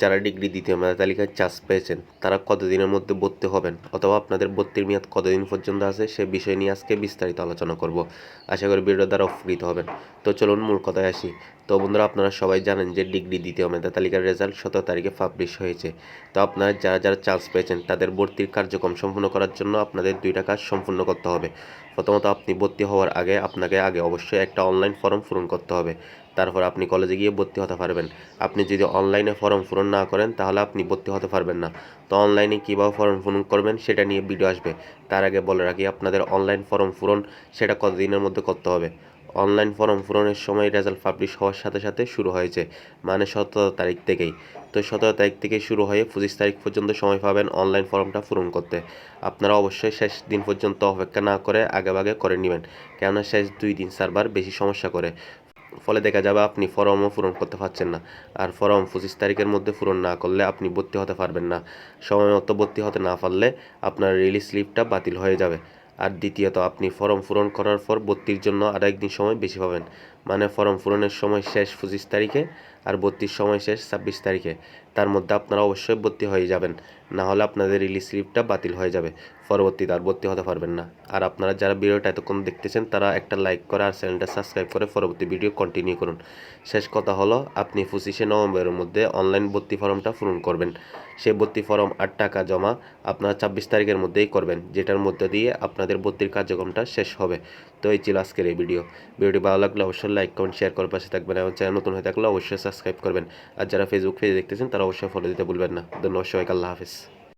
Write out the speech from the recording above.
যারা ডিগ্রি দ্বিতীয় মেধা তালিকায় চান্স পেয়েছেন, তারা কতদিনের মধ্যে ভর্তি হবেন অথবা আপনাদের ভর্তির মেয়াদ কতদিন পর্যন্ত আছে সে বিষয় নিয়ে আজকে বিস্তারিত আলোচনা করব। আশা করি ভিডিও দ্বারা উপকৃত হবেন। তো চলুন মূল কথায় আসি। তো বন্ধুরা, আপনারা সবাই জানেন যে ডিগ্রি দ্বিতীয় মেধা তালিকার রেজাল্ট সতেরো তারিখে পাবলিশ হয়েছে। তো আপনারা যারা যারা চান্স পেয়েছেন, তাদের ভর্তির কার্যক্রম সম্পূর্ণ করার জন্য আপনাদের দুইটা কাজ সম্পূর্ণ করতে হবে। প্রথমত, আপনি ভর্তি হওয়ার আগে আপনাকে আগে অবশ্যই একটা অনলাইন ফর্ম পূরণ করতে হবে। তারপর আপনি কলেজে গিয়ে ভর্তি হতে পারবেন। আপনি যদি অনলাইনে ফর্ম পূরণ না করেন, তাহলে আপনি ভর্তি হতে পারবেন না। তো অনলাইনে কীভাবে ফর্ম পূরণ করবেন সেটা নিয়ে ভিডিও আসবে। তার আগে বলে রাখি, আপনাদের অনলাইন ফর্ম পূরণ সেটা কতদিনের মধ্যে করতে হবে? অনলাইন ফর্ম পূরণের সময় রেজাল্ট পাবলিশ হওয়ার সাথে সাথে শুরু হয়েছে মানে সতেরো তারিখ থেকেই। তো সতেরো তারিখ থেকে শুরু হয়ে পঁচিশ তারিখ পর্যন্ত সময় পাবেন অনলাইন ফর্মটা পূরণ করতে। আপনারা অবশ্যই শেষ দিন পর্যন্ত অপেক্ষা না করে আগেভাগে করে নেবেন, কেননা শেষ দুই দিন সার্ভার বেশি সমস্যা করে। ফলে দেখা যাবে আপনি ফর্মও পূরণ করতে পারছেন না। আর ফর্ম পঁচিশ তারিখের মধ্যে পূরণ না করলে আপনি ভর্তি হতে পারবেন না। সময় মতো ভর্তি হতে না পারলে আপনার রিলিজ স্লিপটা বাতিল হয়ে যাবে। আর দ্বিতীয়ত, আপনি ফর্ম পূরণ করার পর ভর্তির জন্য আর একদিন সময় বেশি পাবেন। মানে ফর্ম পূরণের সময় শেষ পঁচিশ তারিখে আর ভর্তির সময় শেষ ছাব্বিশ তারিখে। তার মধ্যে আপনারা অবশ্যই ভর্তি হয়ে যাবেন। না হলে আপনাদের রিলিজ স্লিপটা বাতিল হয়ে যাবে। পরবর্তীতে আর ভর্তি হতে পারবেন না। আর আপনারা যারা ভিডিওটা এতক্ষণ দেখতেছেন, তারা একটা লাইক করে আর চ্যানেলটা সাবস্ক্রাইব করে পরবর্তী ভিডিও কন্টিনিউ করুন। শেষ কথা হলো, আপনি পঁচিশে নভেম্বরের মধ্যে অনলাইন ভর্তি ফর্মটা পূরণ করবেন। সেই ভর্তি ফর্ম আট টাকা জমা আপনারা ছাব্বিশ তারিখের মধ্যেই করবেন, যেটার মধ্যে দিয়ে আপনাদের ভর্তির কার্যক্রমটা শেষ হবে। তো এই ছিল আজকের এই ভিডিও ভিডিওটি ভালো লাগলে অবশ্যই লাইক কমেন্ট শেয়ার করার পাশে থাকবেন এবং চ্যানেল নতুন হয়ে থাকলে অবশ্যই সাবস্ক্রাইব করবেন। আর যারা ফেসবুক পেজে দেখতেছেন, তারা অবশ্যই ফলো দিতে ভুলবেন না। ধন্যবাদ সবাইকে, আল্লাহ হাফিজ।